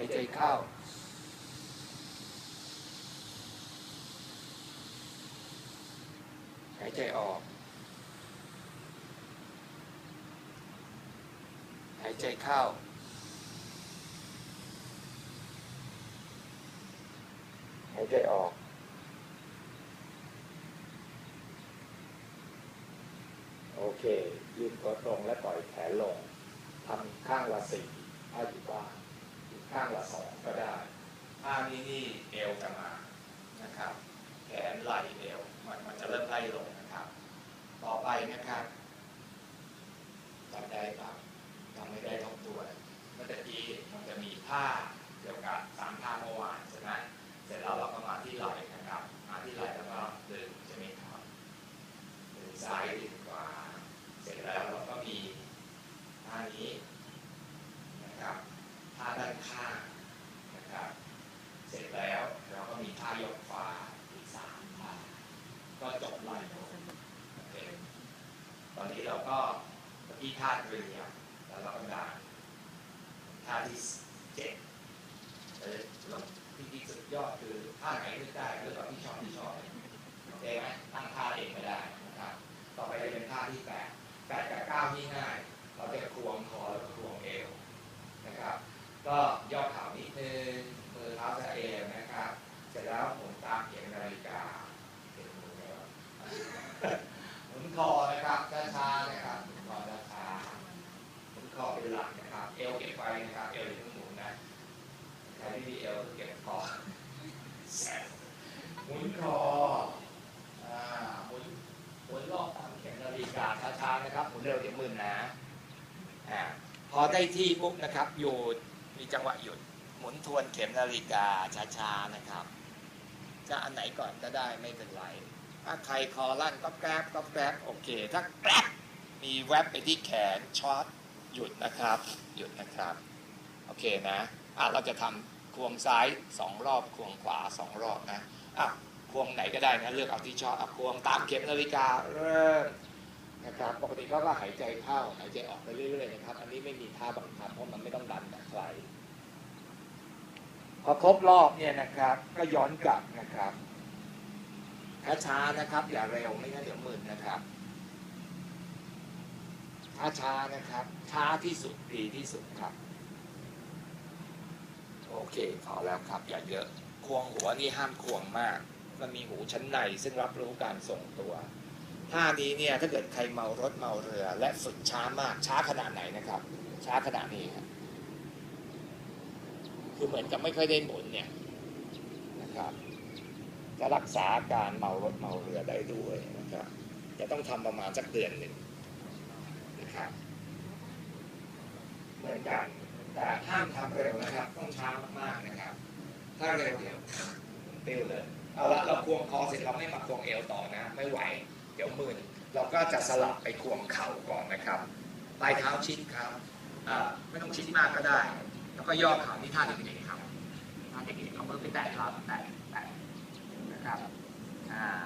ายใจเข้า หายใจออก หายใจเข้า หายใจออก โอเค ยืนตัวตรงและปล่อยแขนลงทำข้างละสี่ถ้าอยู่บ้าน ข้างละสองก็ได้ท่านี้นี่เอวจะมานะครับ แขนไหล่เอวมันมันจะเริ่มไล่ลงนะครับ ต่อไปนะครับจำได้ครับจำไม่ได้ทบทวเมื่อกี้มันจะมีท่าเกี่ยวกับสามท่าเมื่อวานใช่ไหมเสร็จแล้วเราก็มาที่ไหล่นะครับ มาที่ไหล่แล้วก็ดึงใช่ไหมครับดึงซ้ายดึงขวา เสร็จแล้วเราก็มีท่านี้นะครับ ท่าด้านข้างนะครับ เสร็จแล้วเราก็มีท่ายกฟ้าอีกสามท่า ก็จบไหล่ลงโอเคตอนนี้เราก็ เมื่อกี้ท่าเรียงแล้วเราก็ได้ท่าที่เจ็ดเออเราที่ที่สุดยอดคือท่าไหนเลือกได้เลือกแบบที่ชอบที่ชอบโอเคไหมตั้งท่าเองไม่ได้นะครับต่อไปจะเป็นท่าที่แปดแปดกับเก้านี่ง่าย เราจะควงคอแล้วก็ควงเอวนะครับ ก็ย่อเข่านิดนึงมือเท้าจะเอวนะครับเสร็จแล้วหมุนตามเข็มนาฬิกาเข็มมือแล้วหมุนคอนะครับช้าๆนะครับ ๆหมุนคอเป็นหลักนะครับ เอวเก็บไว้นะครับ เอวอย่าเพิ่งหมุนนะใครที่มีเอวก็เก็บคอหมุนคออ่าหมุนหมุนรอบตามเข็มนาฬิกาช้าๆนะครับหมุนเร็วเดี๋ยวมึนนะอ่าพอได้ที่ปุ๊บนะครับหยุดมีจังหวะหยุดหมุนทวนเข็มนาฬิกาช้าๆนะครับ จะอันไหนก่อนก็ได้ไม่เป็นไร ถ้าใครคอลั่นก็แกรบก็แกรบโอเค ถ้าแกรบมีแวบไปที่แขนช็อต หยุดนะครับ หยุดนะครับ โอเคนะอะเราจะทำควงซ้ายสองรอบ ควงขวาสองรอบนะอะควงไหนก็ได้นะเลือกเอาที่ชอบอะควงตามเข็มนาฬิกาเริ่มนะครับปกติก็ก็หายใจเข้าหายใจออกไปเรื่อยๆนะครับ อันนี้ไม่มีท่าบังคับเพราะมันไม่ต้องดันแบบใครพอครบรอบเนี่ยนะครับ ก็ย้อนกลับนะครับช้าๆนะครับ อย่าเร็วไม่งั้นเดี๋ยวมึนนะครับ ช้าๆนะครับ ช้าที่สุดดีที่สุดครับ โอเคพอแล้วครับ อย่าเยอะ ควงหัวนี่ห้ามควงมาก มันมีหูชั้นในซึ่งรับรู้การส่งตัวท่านี้เนี่ยถ้าเกิดใครเมารถเมาเรือ และฝึกช้ามากช้าขนาดไหนนะครับ ช้าขนาดนี้ครับคือเหมือนกับไม่ค่อยได้หมุนเนี่ยนะครับ จะรักษาการเมารถเมาเรือได้ด้วยนะครับจะต้องทำประมาณสักเดือนหนึ่ง นะครับ เหมือนกันแต่ห้ามทำเร็วนะครับ ต้องช้ามากๆนะครับ ถ้าเร็วเดี๋ยวเติ้วเลยเอาละเราควงคอเสร็จเราไม่มาควงเอวต่อนะ ไม่ไหว เดี๋ยวมืนเราก็จะสลับไปควงเข่าก่อนนะครับปลายเท้าชิดครับไม่ต้องชิดมากก็ได้ แล้วก็ย่อเข่านี่ท่าเด็กๆครับท่าเด็กๆเอามือไปแตะครับแตะแตะนะครับอ่า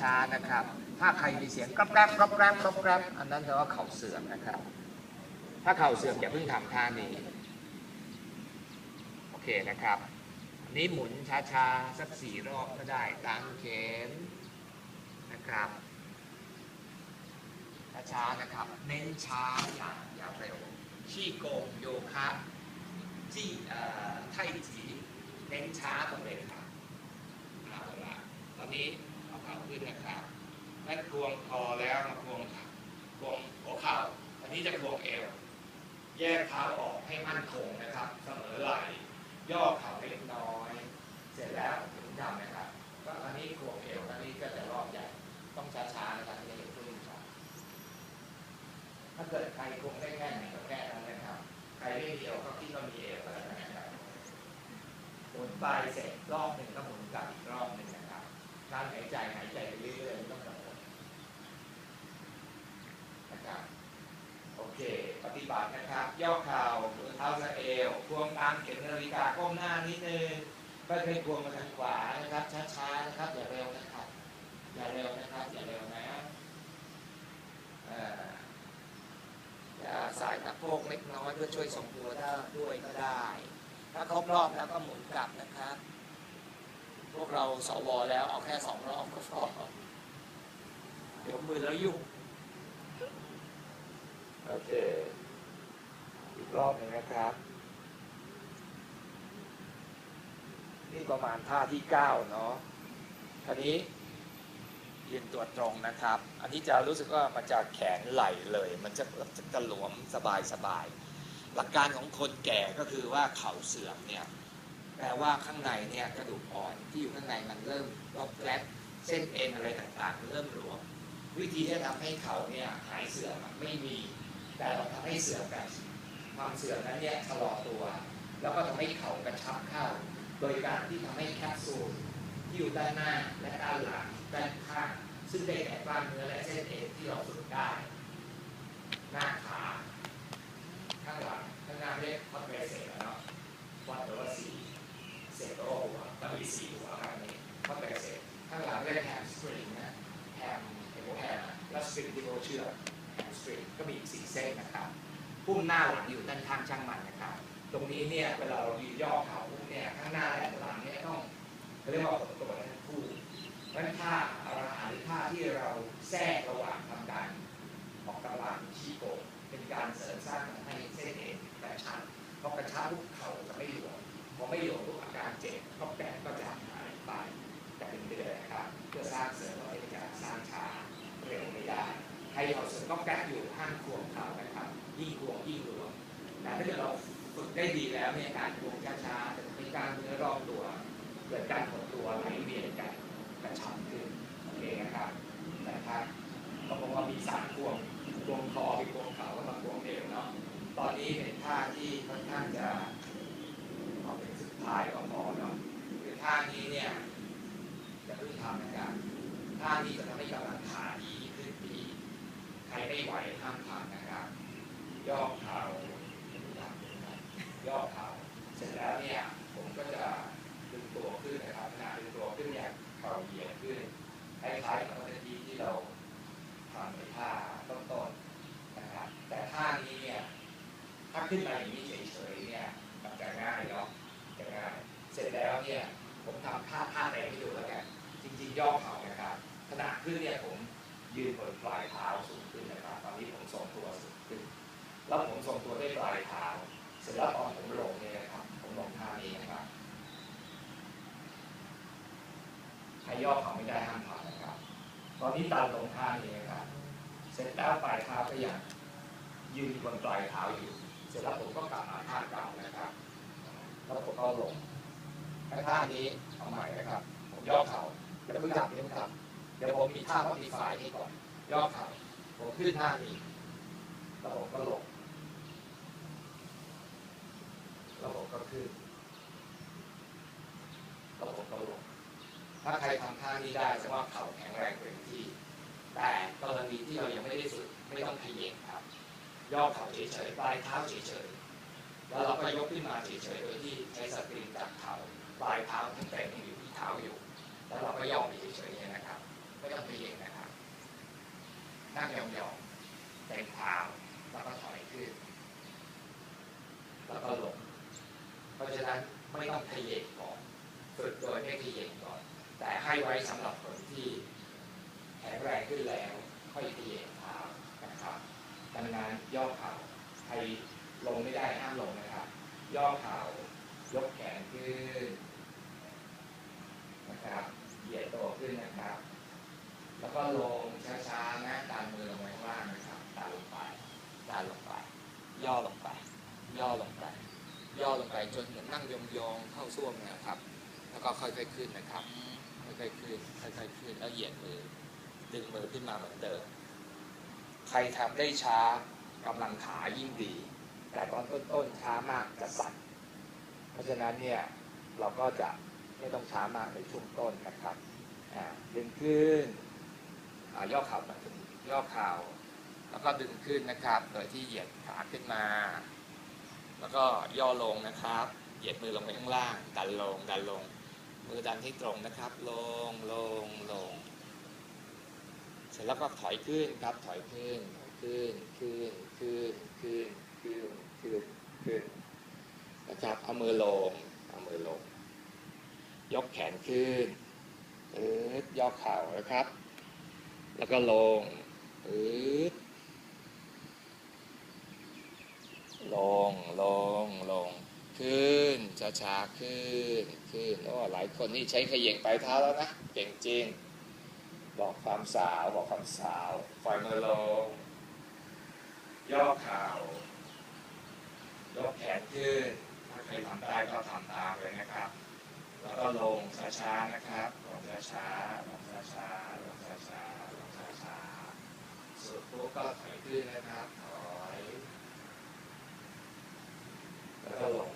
ช้าๆนะครับ ถ้าใครมีเสียงกรอบแกรบกรอบแกรบกรอบแกรบอันนั้นแปลว่าเข่าเสื่อมนะครับ ถ้าเข่าเสื่อมอย่าเพิ่งทำท่านี้โอเคนะครับอันนี้หมุนช้าๆสักสี่รอบก็ได้ตามเข็มนะครับช้าๆนะครับ เน้นช้าอย่าอย่าเร็วชี่โกงโยคะที่เอ่อไทจีเน้นช้าตรงเลยครับเอาละตอนนี้ ขึ้นนะครับนั่นควงคอแล้วมาควงควงหัวเข่าอันนี้จะควงเอว แยกเท้าออกให้มั่นคงนะครับ เสมอไหล่ย่อเข่าเล็กน้อย เสร็จแล้วถึงทำนะครับก็อันนี้ควงเอวอันนี้ก็จะรอบใหญ่ต้องช้าๆนะครับไม่อย่าเพิ่งครับถ้าเกิดใครควงได้แค่ไหนก็แค่นั้นนะครับ ใครไม่มีเอวก็คิดว่ามีเอวแล้วนะครับหมุนไปเสร็จรอบหนึ่งก็หมุนกลับอีกรอบ การหายใจหายใจไปเรื่อยๆไม่ต้องกังวลนะครับโอเค ปฏิบัตินะครับ ย่อเข่ามือเท้าสะเอวควงตามเข็มนาฬิกาก้มหน้านิดนึงไม่เคยควงมาทางขวานะครับ ช้าๆนะครับ อย่าเร็วนะครับ อย่าเร็วนะครับ อย่าเร็วนะอย่าสายสะโพกเล็กน้อยเพื่อช่วยทรงตัวได้ด้วยก็ได้ ถ้าครบรอบแล้วก็หมุนกลับนะครับ พวกเราสวแล้วเอาแค่สองรอบก็พอเดี๋ยวมือแล้วยุ่งโอเค อีกรอบหนึ่งนะครับ นี่ประมาณท่าที่เก้าเนาะทีนี้ยืนตัวตรงนะครับ อันนี้จะรู้สึกว่ามันจะแขนไหลเลย มันจะจะกระหลวมสบายสบาย หลักการของคนแก่ก็คือว่าเข่าเสื่อมเนี่ย แปลว่าข้างในเนี่ยกระดูกอ่อนที่อยู่ข้างในมันเริ่มรอบแกลบเส้นเอ็นอะไรต่างๆ เริ่มหลวม วิธีที่จะทำให้เข่าเนี่ยหายเสื่อมไม่มี แต่เราทำให้เสื่อมกันความเสื่อมนั้นเนี่ยชะลอตัว แล้วก็ทำให้เข่ากระชับเข้า โดยการที่ทำให้แคปซูลที่อยู่ด้านหน้าและด้านหลังด้านข้างซึ่งได้แก่กล้ามเนื้อและเส้นเอ็นที่เราฝึกได้ หน้าขาข้างหลังข้างหน้าเรียกคอดเบรเซตเนาะวัดหรือว่าสี่ เซตโรหัวมันมีสี่หัวครับอันนี้คอดเบรเซตข้างหลังเรียกแฮมสตริงนะแฮมเห็นหัวแฮมแล้วสตริงที่เราเชื่อแฮมสตริงก็มีอีกสี่เส้นนะครับพุ่มหน้าหลังอยู่ด้านข้างช่างมันนะครับ ตรงนี้เนี่ยเวลาเรายืนย่อเข่าเนี่ยข้างหน้าและหลังเนี่ยต้องเรียกว่าหดตัวทั้งคู่เพราะฉะนั้นท่าอราหรือท่าที่เราแทรกระหว่างทำการออกกำลังชี้โกเป็นการเสริมสร้างทำให้เส้นเอ็นกระชับพอกระชับลูกเข่าจะไม่หลวม พอไม่หลวมลูกอาการเจ็บก็แปก็จะหายไปแต่เป็นเดือนนะครับ เพื่อสร้างเสริมเราเป็นการสร้างช้าเร็วไม่ได้ใครเอาเสริมก็แป๊กอยู่ห้ามควงเขานะครับ ยิ่งควงยิ่งหลวมแต่ถ้าเกิดเราฝึกได้ดีแล้วเนี่ยการควงช้าๆจะทำให้กามเนื้อรอบตัว เกิดการหดตัวไหลเวียนกันกระชับขึ้นโอเคนะครับนะครับก็บอกว่ามีสามพวงพวงคอมีพวงเขาแล้วมาพวงเอวเนาะตอนนี้เป็นท่าที่ค่อนข้างจะ ท้ายก็พอเนาะคือท่านี้เนี่ยอย่าเพิ่งทำนะครับท่านี้จะทำให้กำลังขาดีขึ้นดีใครไม่ไหวห้ามทำนะครับ ย่อเข่าย่อเข่าเสร็จแล้วเนี่ยผมก็จะดึงตัวขึ้นนะครับขณะดึงตัวขึ้นเนี่ยเข่าเหยียดขึ้นคล้ายๆกับเมื่อกี้ที่เราทำในท่าต้นๆนะครับแต่ท่านี้เนี่ยถ้าขึ้นมาอย่างนี้เฉยๆเนี่ยมันจะง่ายเนาะจะง่าย เนี่ยผมทำท่าท่าไหนให้ดูแล้วกันจริงๆย่อเข่านะครับขณะขึ้นเนี่ยผมยืนบนปลายเท้าสูงขึ้นนะครับตอนนี้ผมทรงตัวสูงขึ้น แล้วผมทรงตัวด้วยปลายเท้าเสร็จแล้วตอนผมลงเนี่ยนะครับผมลงท่านี้นะครับใครย่อเข่าไม่ได้ห้ามทำนะครับ ตอนนี้ตันลงท่านี้นะครับ เสร็จแล้วปลายเท้าก็ยังยืนบนปลายเท้าอยู่ เสร็จแล้วผมก็กลับมาท่าเก่านะครับ แล้วผมก็ลง ท่านี้เอาใหม่นะครับ ผมย่อเข่าเดี๋ยวเพิ่งจับเดี๋ยวเพิ่งจับเดี๋ยวผมมีท่าพับดีไฟให้ก่อน ย่อเข่าผมขึ้นท่านี้แล้วผมก็ลงแล้วผมก็ขึ้นแล้วผมก็ลงถ้าใครทำท่านี้ได้จะว่าเข่าแข็งแรงเต็มที่ แต่กรณีที่เรายังไม่ได้ฝึกไม่ต้องขยับครับ ย่อเข่าเฉยๆปลายเท้าเฉยๆแล้วเราก็ยกขึ้นมาเฉยๆโดยที่ใช้สปริงจับเท้า ปลายเท้าทั้งแต่งอยู่ที่เท้าอยู่ แล้วเราก็ย่อไปเฉยๆนะครับ ไม่ต้องขยับนะครับ นั่งยองๆเต็มเท้าแล้วก็ถอยขึ้น แล้วก็ลง เพราะฉะนั้นไม่ต้องขยับก่อนฝึกโดยไม่ขยับก่อน แต่ให้ไว้สำหรับคนที่แข็งแรงขึ้นแล้วค่อยขยับเท้านะครับดังนั้นย่อเข่าใครลงไม่ได้ห้ามลงนะครับ ย่อเข่ายกแขนขึ้น นะครับเหยียดตัวขึ้นนะครับ แล้วก็ลงช้าๆนะดันมือลงไปข้างล่างนะครับดันลงไปดันลงไป ย่อลงไป ย่อลงไป ย่อลงไปจนเหมือนนั่งยองๆเข้าส้วมนะครับ แล้วก็ค่อยๆขึ้นนะครับค่อยๆขึ้นค่อยๆขึ้นแล้วเหยียดมือดึงมือขึ้นมาเหมือนเดิมใครทำได้ช้ากำลังขายิ่งดี แต่ตอนต้นๆช้ามากจะสั่นเพราะฉะนั้นเนี่ยเราก็จะ ไม่ต้องช้ามากในช่วงต้นนะครับดึงขึ้นย่อเข่ามาถึงย่อเข่าแล้วก็ดึงขึ้นนะครับ โดยที่เหยียดขาขึ้นมา แล้วก็ย่อลงนะครับ เหยียดมือลงไปข้างล่าง ดันลง ดันลง มือดันให้ตรงนะครับ ลง ลง ลง เสร็จแล้วก็ถอยขึ้นครับ ถอยขึ้นถอยขึ้น ขึ้น ขึ้น ขึ้น นะครับ เอามือลง เอามือลง ยกแขนขึ้นอืดย่อเข่านะครับ แล้วก็ลงอืดลง ลง ลง ขึ้น ช้าๆ ขึ้น ขึ้น โอ้ หลายคนนี่ใช้เขย่งปลายเท้าแล้วนะ เก่งจริง บอกความสาว บอกความสาวปล่อยมือลง ย่อเข่ายกแขนขึ้น ถ้าใครทำได้ก็ทำตามเลยนะครับ แล้วก็ลงช้าช้านะครับลงช้าช้าลงช้าช้าลงช้าช้าลงช้าช้าสุดปุ๊บก็ถอยขึ้นนะครับถอยแล้วก็ลง